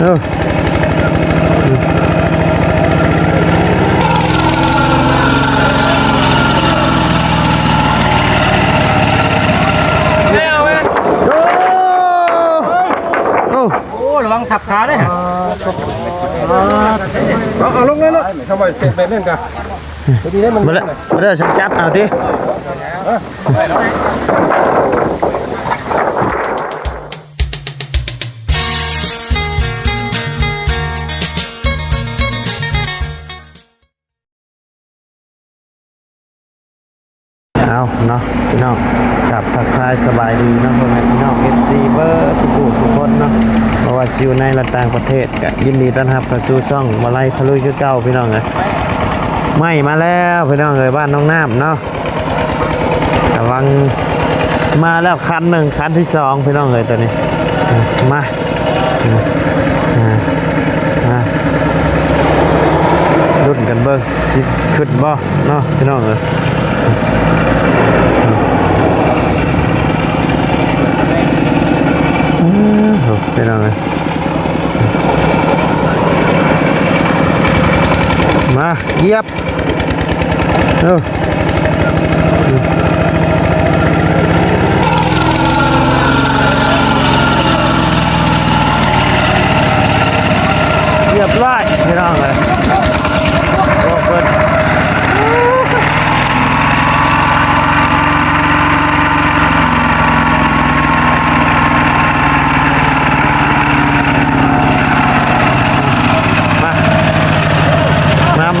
Ờ. Ờ. Ờ. Đúng không? băng thập khá đấy hả? Đó, à, lúc lên đó. Xong rồi, bén lên cả. Mà lại, mà lại sắp chát nào tí. เอาเนาะพี่น้องกลับทักทายสบายดีเนาะพ่อแม่พี่น้อง FC เบอร์สุขุสุคนเนาะเพราะว่าซิวในและต่างประเทศก็ยินดีต้อนรับเข้าสู่ช่องมาไล่พะลุยคือเก่าพี่น้องเลยไม่มาแล้วพี่น้องเลยบ้านน้องน้ำเนาะกำลังมาแล้วคันหนึ่งคันที่สองพี่น้องเลยตัวนี้มารุ่นกันเบิ้งสิขึ้นบ่เนาะพี่น้องเลย rồi mà dép ừ. lại thế nào rồi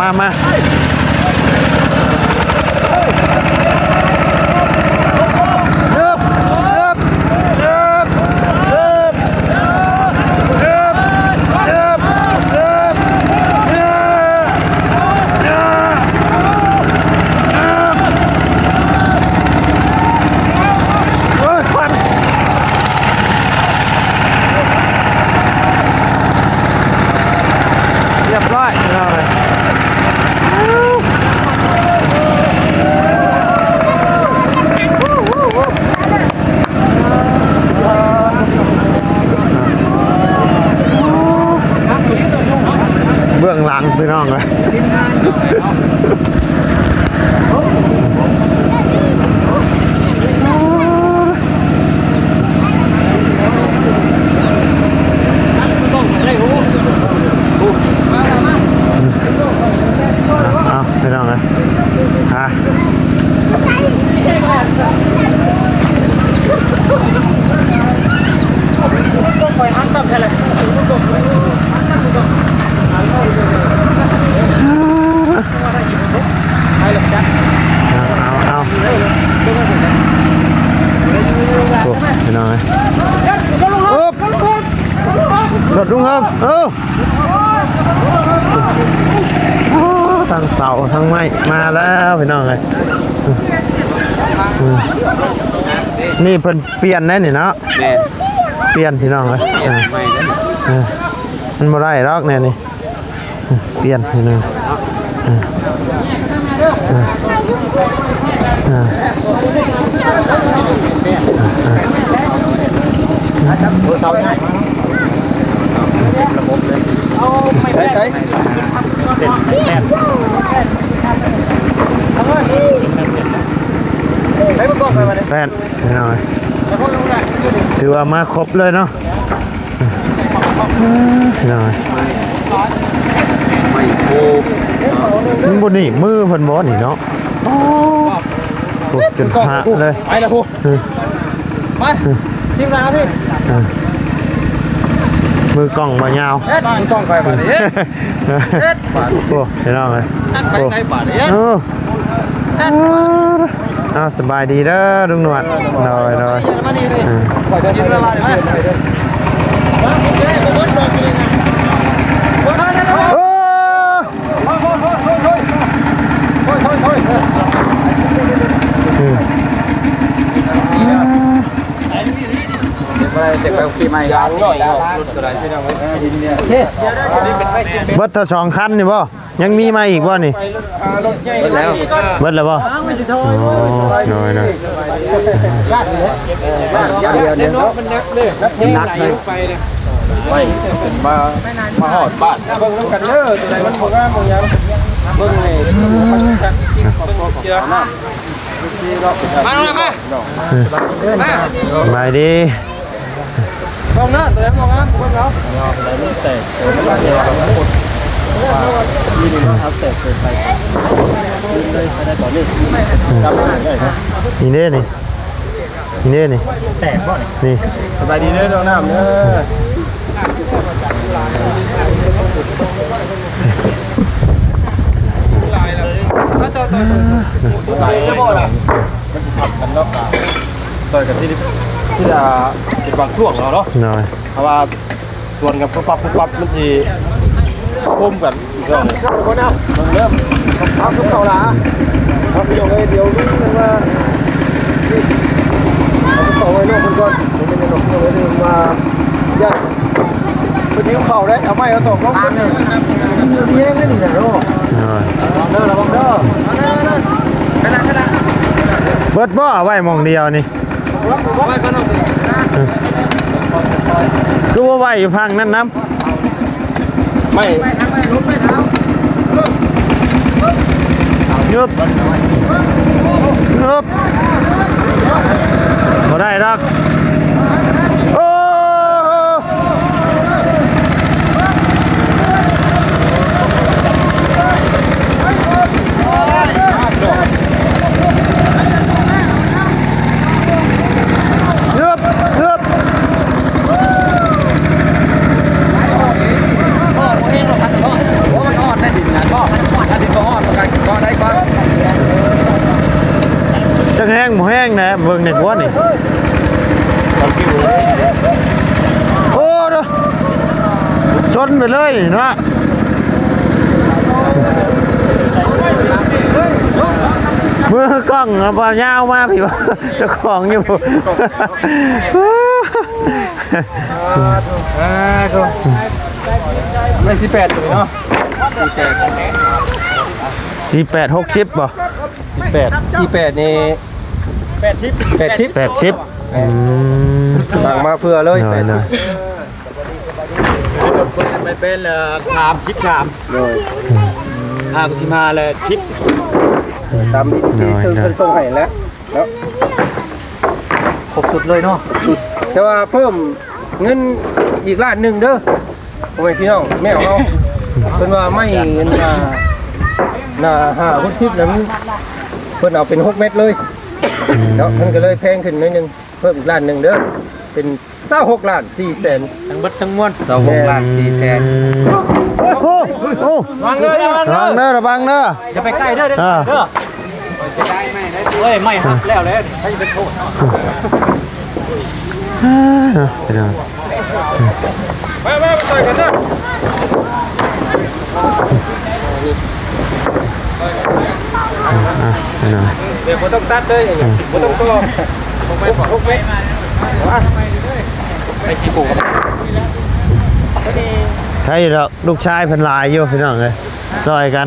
มามา นี่เพิ่นเปลี่ยนแน่นี่เนาะแม่เปลี่ยนพี่น้องเลยเออไม่ได้เออมันบ่ได้หรอกแน่นี่เออเปลี่ยนพี่น้องเออเออเออ เสาใช่ใช่ใช่ไปประกอบไปมาเลย แปดพี่น้องเลยถือ ว่ามาครบเลยเนาะพี่น้องเลยไม่โคมันบนนี่มือเพิ่นบ่นี่เนาะโอ้โหจนพระเลยไปแล้วพูเออมาทีมงานพี่เออมือกล้องมายาวเอ็ดต้องไปมาเลยเอ็ดเอ็ดโอ้พี่น้องเลยไปไหนบาทเอ็ดเอาสบายดีเด้อลุงหนวดลอยลอยเบิดเธอสองคันนี่บ่ ยังมีมาอีกบ่นี่รถใหญ่แล้วเบิดแล้วบ่โอ้น้อยน้อยเดียวเนี่ยมันนักเลยนักเลยไปเนี่ยไม่เป็นมามาหอดบ้านเบิ่งน้ำกันเด้อตัวไหนมันบ่งามบ่หยังเบิ่งนี่มันจักครอบครัวของเราน้ำมาแล้วมาสบายดีลองหน้าตัวไหนบ่งามเบิ่งเอานี่นะครับแต่เกิดไปเลยได้ต่อเนื่องจำได้ครับนี่เด้นี่นี่เด้นี่แตกบ่นี่สบายดีเด้อน้องน้ำเด้อไหลจะบ่ล่ะมันสิทำกันเนาต่อยกันที่ที่จะเป็นบางช่วงเราเนาะเพราะว่าส่วนกับปุ๊บปั๊บปุ๊บปั๊บมันสิ พุ่มกันอีกรอบหนึ่งคนเอาเริ่มทำทุกเขาละครับเดี๋ยวเลยเดี๋ยวนี้มันว่าเอไปต่อไว้นอกคนก่อนเดี๋ยวไม่ได้หลบเดี๋ยวเลยมาย่าไปดิ้วเข่าได้เอาไม่เอาตกลงตามเลยเยี่ยงนี่นะโอ้หน่อยเด้อระวังเด้อเบิดบ่เอาไว้มองเดียวนี่คือว่าไว้อยู่พังนั่นน้ำ ยุบยุบบ่ได้ดอกโอ้ยุบยุบ จังแห้งหมูแห้งนะเบิ่งเด็กว่านี่โอ้เด้อชนไปเลยเนาะมือก ล้องเอาเปล่ายาวมาพี่ว่าเจ้าของอยู่ อ่าก็ไม่สิแปดตัวเนาะสี่แปดหกสิบป่ะสิแปดที่แปดนี่แปดสิบแปดสิบแปดสิบอืมสั่งมาเพื่อเลยแปดสิน่บไปเป็นเอ่อสามชิดสามเลยทางสิมาเลยชิด ตามที่ที่ซึ่งเพิ่นส่งให้แล้วแล้วครบสุดเลยเนาะแต่ว่าเพิ่มเงินอีกล้านหนึ่งเด้อโอ้ยพี่น้องแม่เอาเพิ่นว่าไม่เงินน่ะน่ะห้าคนชิปนั้นเพิ่นเอาเป็นหกเม็ดเลยแล้วมันก็เลยแพงขึ้นหนิดนึงเพิ่มอีกล้านหนึ่งเด้อเป็นเศร้าหกล้านสี่แสนทั้งเบัดทั้งมวลเศร้าหกล้านสี่แสนโอ้โอ้วางเลยนะวางระวังเด้อระวังเด้ออย่าไปใกล้เด้อเด้ออ่า เด้อเฮ้ยไม่หักแล้วเลยถ้าจะเป็นโทษเนาะไปเนาะมามาไปช่วยกันเด้ออะไปเนาะเดี๋ยวบ่ต้องตัดเลยอย่างเงี้ยบ่ต้องต่อหกเม็ดหกเม็ดไปชีปูกับใช่ดอกลูกชายเพิ่นหลายอยู่พี่น้องเอ้ยซอยกัน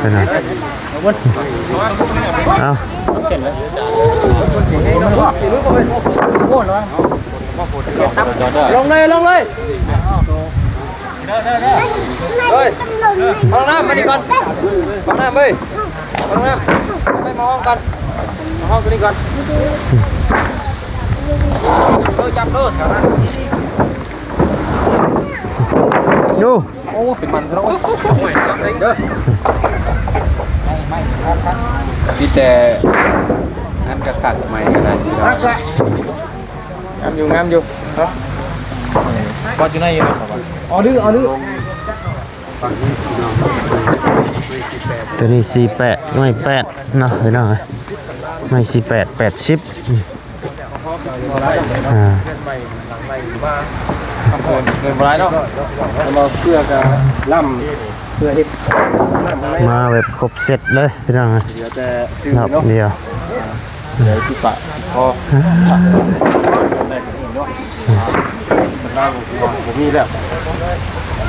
ไปเนาะเอาลงเลยลงเลยเฮ้ยห้องน้ำมาดีก่อนห้องน้ำเฮ้ยห้องน้ำไปมาห้องกันมาห้องตัวนี้ก่อน เออจับเด้อแถวนั้นดูโอ้เป็นมันแล้วโอ้ยเด้อไม่ไม่ครับพี่แต่อันกระขัดใหม่ก็ได้งามอยู่งามอยู่ครับก็จะได้อยู่ครับอ๋อดื้ออ๋อดื้อตัวนี้สี่แปดไม่แปดเนาะพี่น้องเอ้ยไม่สี่แปดแปดสิบ อ่าเงินเงินบ่ได้เนาะแล้วมาเสื้อกับล่ำเพื่อเฮ็ดล่ำอะไรมาแบบครบเสร็จเลยพี่น้องเดี๋ยวแต่ซื้อครับเนาะเดียวเดี๋ยวที่ปะพอล่างผมมีแล้ว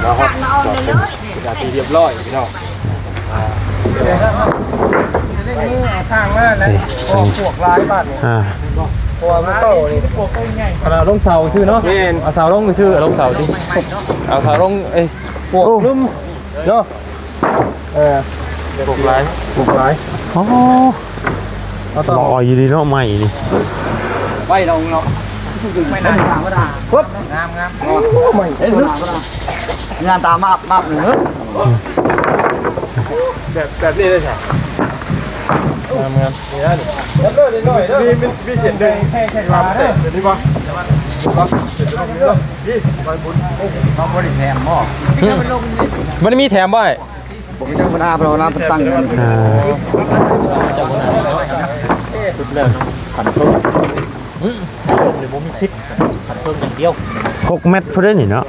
นะครับอยากเรียบร้อยพี่น้องทางมาแล้วพอพวกร้ายบ้านนี่อ่าเพ ราะว่ามันโตนี่ขนาดลงเสาชื่อเนาะแม่น เอาเสาลงชื่อลงเสาดิเอาเสาลงเอ้ยพวกลุ่มเนาะเออพวกหลายพวกร้ายโอ้เราต้องลอยอยู่ดีเนาะใหม่นี่ไว้ลงเนาะไม่น่าถามก็ได้ปุ๊บงามงามไม่เอ้ยลึกงานตามมาบมาบหนึ่งแบบแบบนี้เลยใช่ งามงามแล้วก็นิดหน่อยมีมีมีเสียงดึงแค่แค่ขาเด้อเดี๋ยวนี้ป่ะมันมีแถมบ่อยผมจะมาเราน้ำสั่งกันอ่าหกเม็ดพอได้นี่เนาะ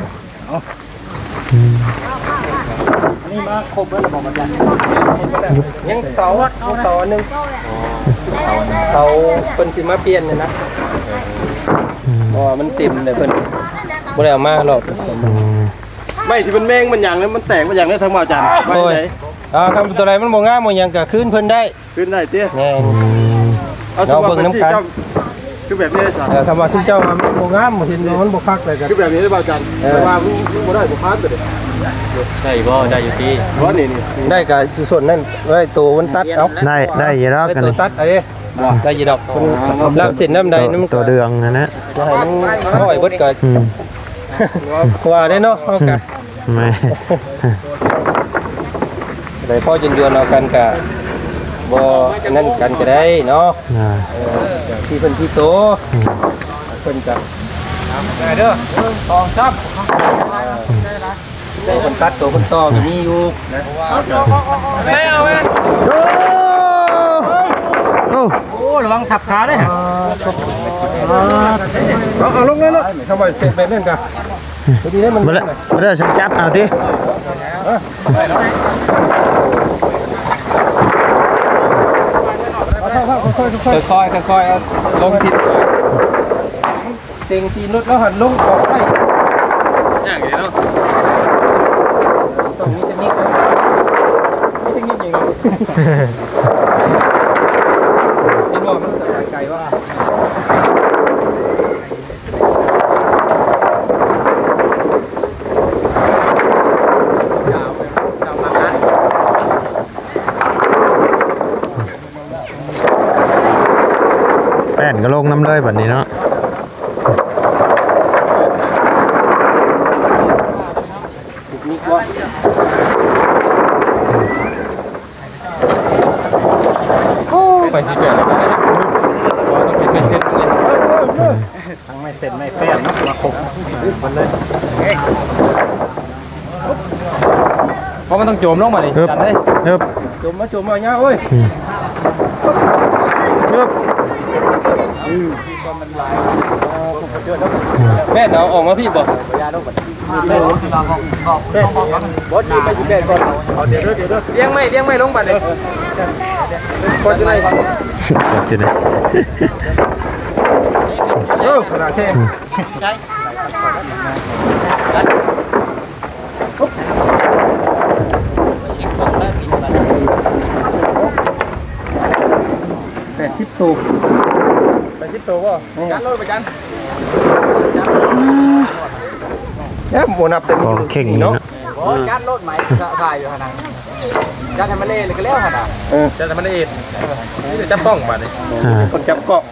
ยังเสายังเสาอันหนึงเสาเพิ่นสิมาเปลี่ยนเนี่ยนะเพราะว่ามันเต็มเลยเพิ่นบ่ได้เอามาหรอกอืมไม่ที่มันแมงมันอย่างนั้นมันแตกมันอย่างนั้นทั้งหมดจันไม่โอ้ยไหนอ่าคำตัวใดมันบ่งามบ่หยังก็คืนเพิ่นได้ขึ้นได้เตี้ยแน่อืมเอาเราเบิ่งน้ำกันคือแบบนี้ได้จ้ะเออคำว่าซุเจ้าว่ามันบ่งามบ่เห็นว่ามันบ่คักเลยก็คือแบบนี้ได้เปล่าจันเออแต่ว่ามึงมึงบ่ได้บ่พลาดตัวเด็ด ได้บ่ได้อยู่ที่เพราะนี่นี่ได้ก็ส่วนนั้นไว้ตัวมันตัดเอาได้ได้อยี่รอกได้กันตัวนี่ตัดเอาเด้ได้ยีดอกเพิ่นรับเส้นน้ำใดน้ำตัวเดืองนะนะจะให้มันร้อยเบิดก็อืมว่าได้เนาะเฮาก็ไม่ได้พอจนยวนเอากันก็บ่นั่นกันก็ได้เนาะอ่าเออที่เพิ่นที่โตอืมเพิ่นก็ได้เด้อสองจับ ได้คนตัดตัวคนต่อก็มีอยู่นะไม่เอาไหมโอ้โอ้โอ้ระวังทับขาด้วยเอาเอาลงเลยเนาะทำไมเป็นแบบนั้นกันพอดีได้มันมาเลยมาเลยฉันจับเอาดิค่อยค่อยค่อยๆลงทิศเต็งตีนรถแล้วหันลงออกไปอย่างนี้เนาะ ต้องมีเทคนิคนะมีเทคนิคอย่างนี้เห็นว่ามันไกลว่าแป้นก็ลงน้ำเลยแบบนี้เนาะ เทคนิคว่า ไปที่เกิดแล้วได้ต้องเป็นเป็นเส้นเลยทั้งไม่เซ็นไม่แป้นเนาะมาครบเพราะมันต้องโจมลงมาดิฮึบจันได้ฮึบจมมาจมมาเนี่ยโอ้ยฮึบแม่เอาออกมาพี่บอกบอสจีไปอยู่แก่ก่อนเอาเดี๋ยวเดี๋ยวเดี๋ยวเลี้ยงไม่เลี้ยงไม่ลงบัดเลย คนจะไหนเดี๋ยวจะได้เออขนาดแค่แปดสิบตัวไปทิศตัวป่ะจันรถไปจันเนี่ยโมนับเต็มกองเข่งนี่เนาะโอ้จันรถไหมถ่ายอยู่ขนาด จันทำมันเล่เลยก็แล้วขนาดเออจันทำมันเอ็ดจับป้องบัดเลยอ่าคนจับเกาะ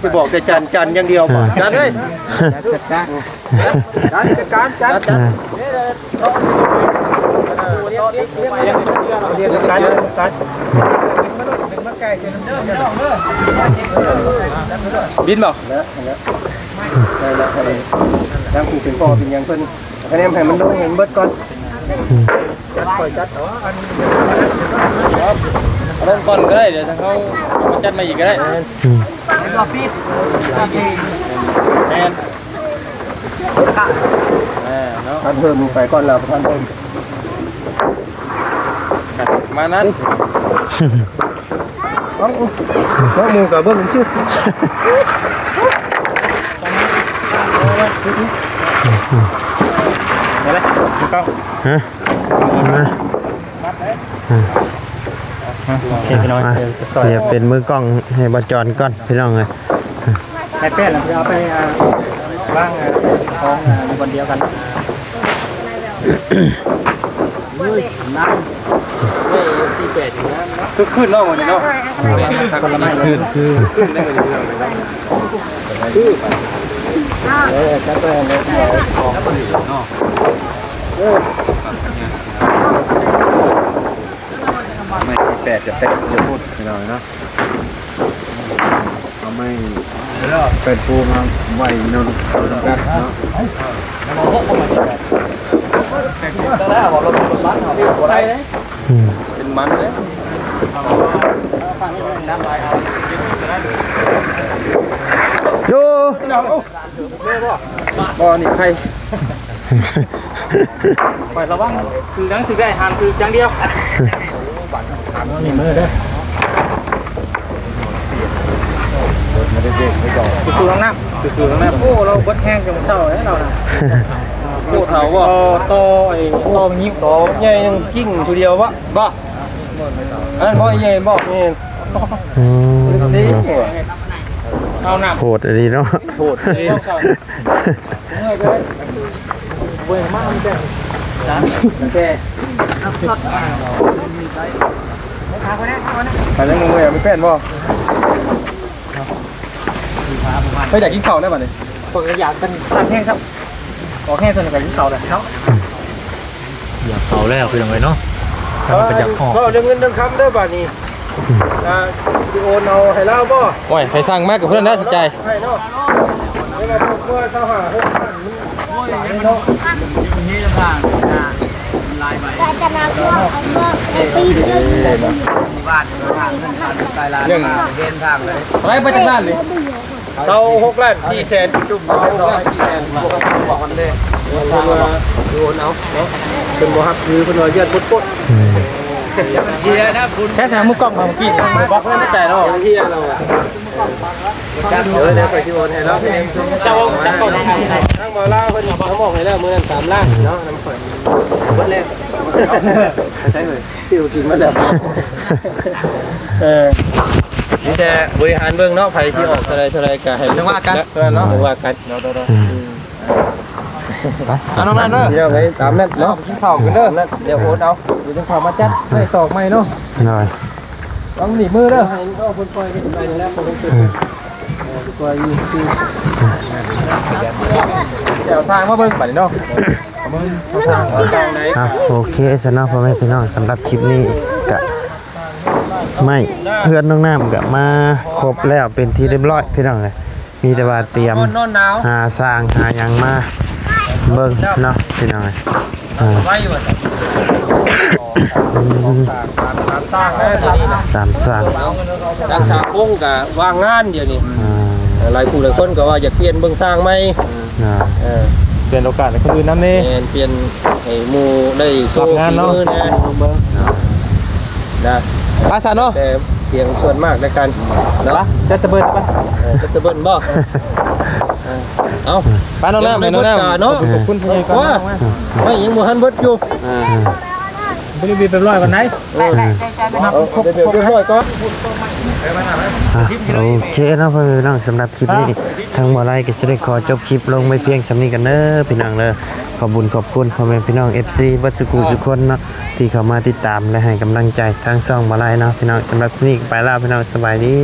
ไปบอกแต่จันจันอย่างเดียวป่ะจันเลยจันจัดการจันจันอ่าเลี้ยงเลี้ยงเลี้ยงเลี้ยงเรียนการเรียนการบินบ่นะนะได้แล้วให้ทางผู้เป็นพ่อเป็นหยังเพิ่นคะแนนให้มันลงเห็นเบิดก่อน จัดคอยจัดอ๋ออันลงก่อนก็ได้เดี๋ยวถ้าเขาจัดมาอีกก็ได้อืมแมนเออเนาะท่านเพิ่มไปก่อนแล้วท่านเพิ่มมานั้นเอ้าน้องมูกับเบิ้งชื่อฮะมาโอเคพี่น้อง มาเดี๋ยวจะซอยเดี๋ยวเป็นมือกล้องให้บอจอนก่อนพี่น้องเลยไอ้แป้นเราจะเอาไปอ่าว่างอ่าท้องอ่าอยู่วันเดียวกันคือขึ้นเนาะวันนี้เนาะคนละไม้เลยเออจัดไปเลย ไม่แปดจะเต็มจะพูดไม่ได้นะเอาไม่เป็นปูมาไว้นอนกันเนาะอืมเป็นมันเลยโยบ่นี่ใคร ปล่อยระวังคือหนังสือได้หามคือจังเดียวนี่มือเด้อคือคือข้างหน้าคือคือข้างหน้าโอ้เราบดแห้งจนเศร้าเลยเราน่ะโอ้เฒ่าบ่โตโตไอ้โตมันยิ้มโตใหญ่นึงกิ้งผู้เดียววะบ่อันบ่ใหญ่บ่นี่อืมนี่เอาหนักโหดอะไรเนาะโหดเลย เว้ยมากมันแก่แกไปแล้วมึงเลยไม่เป็นบ่ไปอยากกินข้าวได้ป่ะเนี่คนอยากกันสั่งแห้งครับขอแห้งส่วนหนึ่กับยิ้มเต่าเลยครับอยากเต่าแล้วคือยังไงเนาะมันเออก็เรื่องเงินเรื่องคำเด้อบ่านี้อ่าสิโอนเอาให้เราบ่โอ้ยให้สร้างมากกับเพื่อนน่าสนใจให้เนาะไม่ว่าพวกเพื่อเจ้าหาหกพัน มันโอ้ยเนาะแต่จะนาเพื่อเอาเมื่อปีเดียวเรื่องอะไรไปจากด้านเลยเราหกล้านสี่แสนจุ่มเอาหกล้านสี่แสนบอกกันเลยเอาดูนเอาเนาะเป็นบ่ฮับคือเพิ่นว่าเยือดปุ๊ดปุ๊ดอืมเฮียนะคุณแค่แสงมือกล้องมาเมื่อกี้บอกเพื่อนในใจเนาะเฮียเรา จัดเดี๋ยวเดี๋ยวไปที่โอนให้แล้วพี่เอ็มจะวงจะกดยับนั่งมาล่าเพิ่นเขาบอกให้แล้วมื้อนั้น3ล้านเนาะน้ำข่อยเบิดแล้วใช่เลยสิวกินมาแล้วเออนี่แต่บริหารเบื้องนาะไผที่ออกเท่าไรเท่าไรก็ให้จังว่ากันเนาะว่ากันเอาน้องนั่นเด้อเดี๋ยวไปตามนั้นแล้วเนาะกินข้าวกันเด้อเดี๋ยวโอนเอาเดี๋ยวจะข้าวมาจัดใส่ตอกใหม่เนาะหน่อยต้องหนีมือเด้อให้เอาคนปล่อยไปไปแล้วคนเป็น เดี๋ยวทางมาเบิ่งบัดนี้เนาะทางไหนอะโอเคสำหรับพ่อแม่พี่น้องสำหรับคลิปนี้กะไม่เพื่อนน้องน้ำกะมาครบแล้วเป็นที่เรียบร้อยพี่น้องเลยมีแต่ว่าเตรียมนอนหนาวหาสร้างหาหยังมาเบิ่งเนาะพี่น้องเอ้ยอ่าไว้อยู่อะสร้างได้ตอนนี้นะสามสร้างจากฉากวงกับว่างงานเดี๋ยวนี้อ่า หลายคู่หลายคนก็ว่าอยากเปลี่ยนเบื้องสร้างไหมอ่าเออเปลี่ยนโอกาสให้คนอื่นน้ำนี่เปลี่ยนเปลี่ยนให้หมู่ได้โซ่รับงานเนาะฝีมือนะนะภาษาเนาะแต่เสียงส่วนมากในการเนาะปะจะจะเบิร์ดปะเออจะตะเบิ้ลบ่เออเอาไปน้องน้ำไปน้องน้ำเนาะ ขอบคุณพี่ก่อนว่าไม่ยังบ่ทันเบิดอยู่บริบีเป็นร้อยวันไหนเอาเดี๋ยวเดี๋ยวเรียบร้อยก่อนอะ โอเคเนาะพ่อแม่พี่น้องสำหรับคลิปนี้ทางบ่อไลก็จะได้ขอจบคลิปลงไปเพียงสำนี้กันเด้อพี่น้องเด้อขอบคุญขอบคุณพ่อแม่พี่น้อง FC บัดสุขุทุกคนเนาะที่เข้ามาติดตามและให้กำลังใจทางช่องบ่อไลเนาะพี่น้องสำหรับคลิปนี้ก็ไปแล้วพี่น้องสบายดี